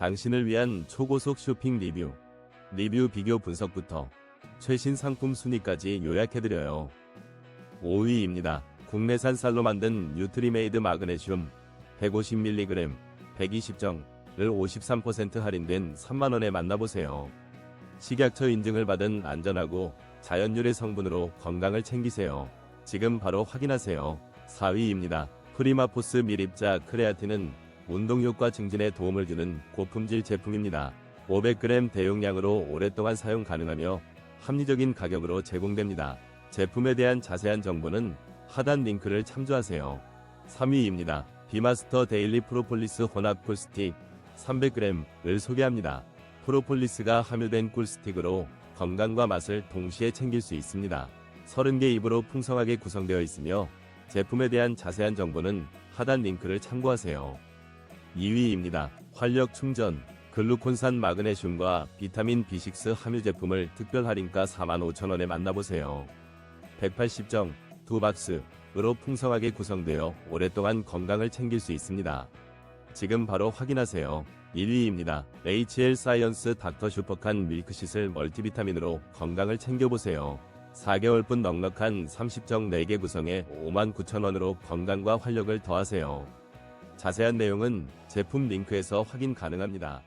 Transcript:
당신을 위한 초고속 쇼핑 리뷰. 리뷰 비교 분석부터 최신 상품 순위까지 요약해드려요. 5위입니다. 국내산 쌀로 만든 뉴트리메이드 마그네슘 150mg 120정을 53% 할인된 3만원에 만나보세요. 식약처 인증을 받은 안전하고 자연유래 성분으로 건강을 챙기세요. 지금 바로 확인하세요. 4위입니다. 프리마포스 밀입자 크레아틴은 운동 효과 증진에 도움을 주는 고품질 제품입니다. 500g 대용량으로 오랫동안 사용 가능하며 합리적인 가격으로 제공됩니다. 제품에 대한 자세한 정보는 하단 링크를 참조하세요. 3위입니다. 비마스터 데일리 프로폴리스 혼합 꿀스틱 300g을 소개합니다. 프로폴리스가 함유된 꿀스틱으로 건강과 맛을 동시에 챙길 수 있습니다. 30개 입으로 풍성하게 구성되어 있으며 제품에 대한 자세한 정보는 하단 링크를 참고하세요. 2위입니다. 활력 충전 글루콘산 마그네슘과 비타민 B6 함유 제품을 특별 할인가 45,000원에 만나보세요. 180정 두 박스으로 풍성하게 구성되어 오랫동안 건강을 챙길 수 있습니다. 지금 바로 확인하세요. 1위입니다. HL 사이언스 닥터 슈퍼칸 밀크시슬 멀티비타민으로 건강을 챙겨보세요. 4개월분 넉넉한 30정 4개 구성에 59,000원으로 건강과 활력을 더하세요. 자세한 내용은 제품 링크에서 확인 가능합니다.